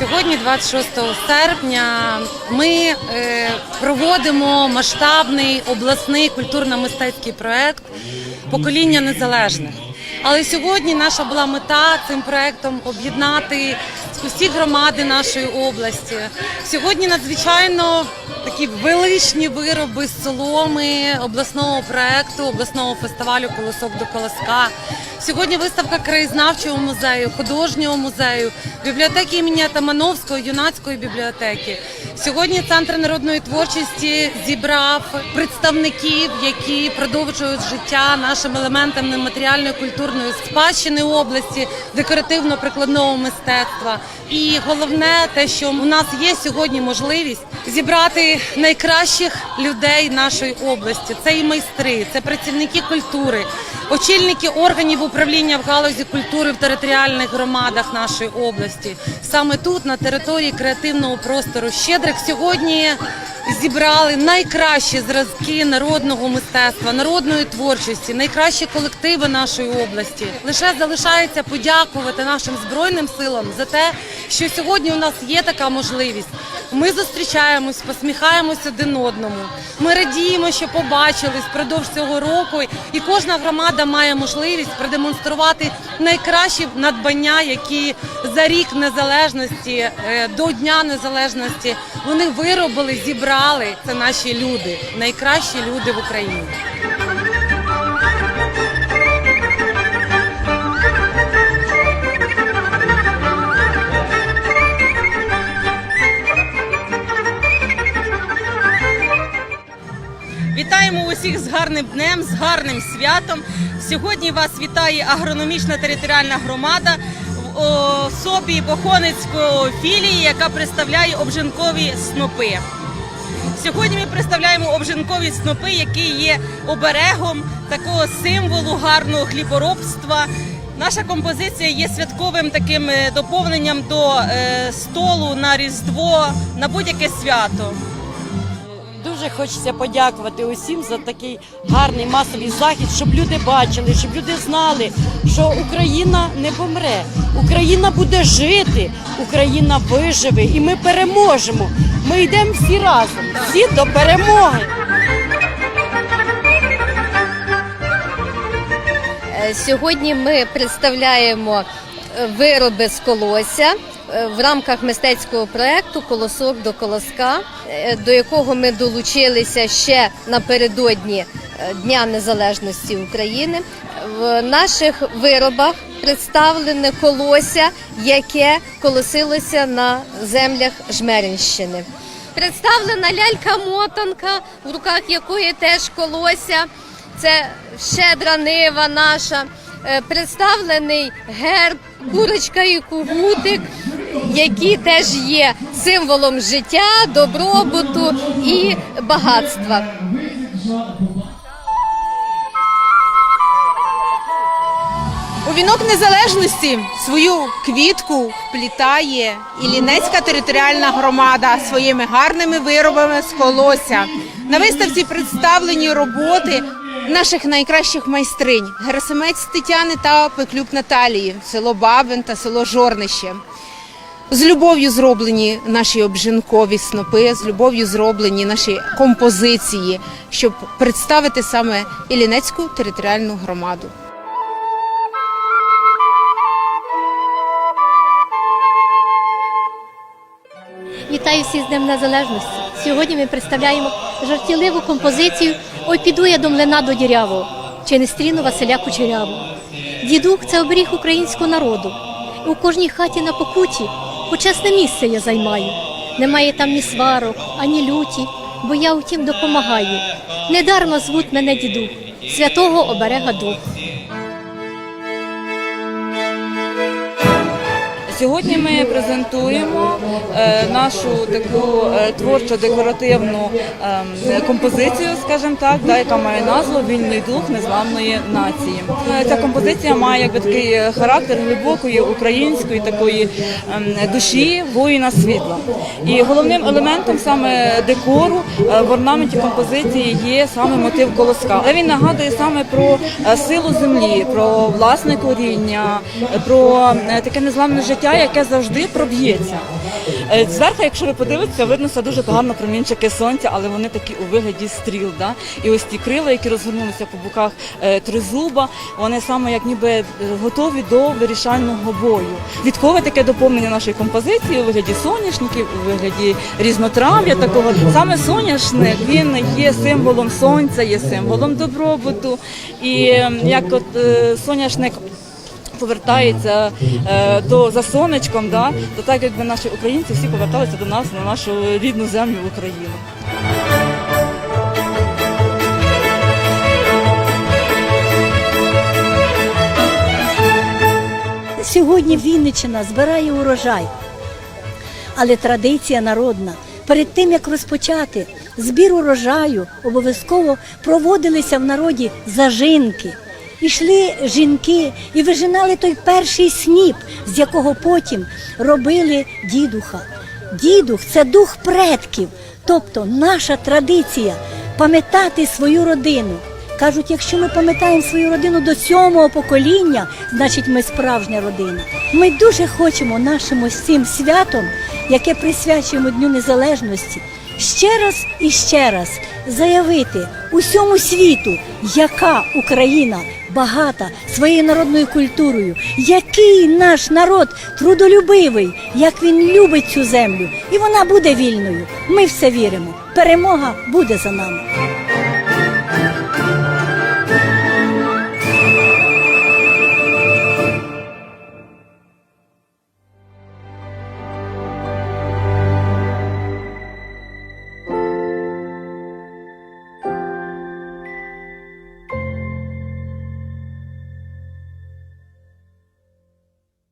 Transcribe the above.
Сьогодні, 26 серпня, ми е, проводимо масштабний обласний культурно-мистецький проект Покоління незалежних. Але сьогодні наша була мета цим проектом об'єднати усі громади нашої області. Сьогодні надзвичайно такі величні вироби соломи обласного проекту, обласного фестивалю Колосок до колоска. Сьогодні виставка краєзнавчого музею, художнього музею, бібліотеки імені Атамановського, юнацької бібліотеки. Сьогодні центр народної творчості зібрав представників, які продовжують життя нашим елементам нематеріальної культурної спадщини області, декоративно-прикладного мистецтва. І головне те, що у нас є сьогодні можливість зібрати найкращих людей нашої області. Це і майстри, це працівники культури, очільники органів управління в галузі культури в територіальних громадах нашої області. Саме тут, на території креативного простору Щедрик, сьогодні зібрали найкращі зразки народного мистецтва, народної творчості, найкращі колективи нашої області. Лише залишається подякувати нашим збройним силам за те, що сьогодні у нас є така можливість. Ми зустрічаємось, посміхаємось один одному. Ми радіємо, що побачились впродовж цього року, і кожна громада має можливість продемонструвати найкращі надбання, які за рік незалежності е, до Дня Незалежності вони виробили, зібрали. Це наші люди, найкращі люди в Україні. Усіх з гарним днем, з гарним святом. Сьогодні вас вітає агрономічна територіальна громада в особі Бохонецької філії, яка представляє обжинкові снопи. Сьогодні ми представляємо обжинкові снопи, які є оберегом такого символу гарного хліборобства. Наша композиція є святковим таким е, доповненням до е, столу на Різдво, на будь-яке свято. Дуже хочеться подякувати усім за такий гарний масовий захід, щоб люди бачили, щоб люди знали, що Україна не помре, Україна буде жити, Україна виживе, і ми переможемо. Ми йдемо всі разом, всі до перемоги. Е, Сьогодні ми представляємо е, вироби з колося в рамках мистецького проєкту Колосок до колоска, е, до якого ми долучилися ще напередодні е, Дня Незалежності України. В наших виробах представлене колося, яке колосилося на землях Жмеринщини. Представлена лялька-мотанка, в руках якої теж колося. Це щедра нива наша. Е, Представлений герб, курочка і кугутик, які теж є символом життя, добробуту і багатства. У вінок незалежності свою квітку вплітає і Лінецька територіальна громада своїми гарними виробами з колося. На виставці представлені роботи наших найкращих майстринь Герасимець Тетяни та Пеклюк Наталії, село Бабин та село Жорнище. З любов'ю зроблені наші обжинкові снопи, з любов'ю зроблені наші композиції, щоб представити саме Іллінецьку територіальну громаду. Вітаю всіх з Днем Незалежності. Сьогодні ми представляємо жартівливу композицію Ой, піду я до млина до дірявого чи не стріну Василя Кучерявого. Дідух це оберіг українського народу. У кожній хаті на покуті почесне місце я займаю. Немає там ні сварок, ані люті, бо я утім допомагаю. Недарно звуть мене діду, святого оберега дух. Сьогодні ми презентуємо е, нашу таку е, творчо декоративну ем, композицію, скажімо так, яка має назву Вільний дух незламної нації. Е, Ця композиція має якби такий характер глибокої української такої ем, душі воїна світла. І головним елементом саме декору в орнаменті композиції є саме мотив колоска. Але він нагадує саме про силу землі, про власне коріння, про таке незламне життя життя, яке завжди проб'ється. Е, Зверху, якщо ви подивитеся, видно все дуже гарно промінчики сонця, але вони такі у вигляді стріл. Да? І ось ті крила, які розгорнулися по боках е, тризуба, вони саме як ніби е, готові до вирішального бою. Відкове таке доповнення нашої композиції у вигляді соняшників, у вигляді різнотрав'я такого. Саме соняшник він є символом сонця, є символом добробуту. І е, як от соняшник повертається е, до за сонечком, да, то так якби наші українці всі поверталися до нас на нашу рідну землю Україну. Сьогодні Вінниччина збирає урожай, але традиція народна. Перед тим як розпочати збір урожаю, обов'язково проводилися в народі зажинки. Ішли жінки і вижинали той перший сніп, з якого потім робили дідуха. Дідух це дух предків, тобто наша традиція пам'ятати свою родину. Кажуть, якщо ми пам'ятаємо свою родину до сьомого покоління, значить ми справжня родина. Ми дуже хочемо нашим ось цим святом, яке присвячуємо Дню Незалежності, ще раз і ще раз заявити усьому світу, яка Україна багата своєю народною культурою, який наш народ трудолюбивий, як він любить цю землю, і вона буде вільною. Ми в це віримо. Перемога буде за нами.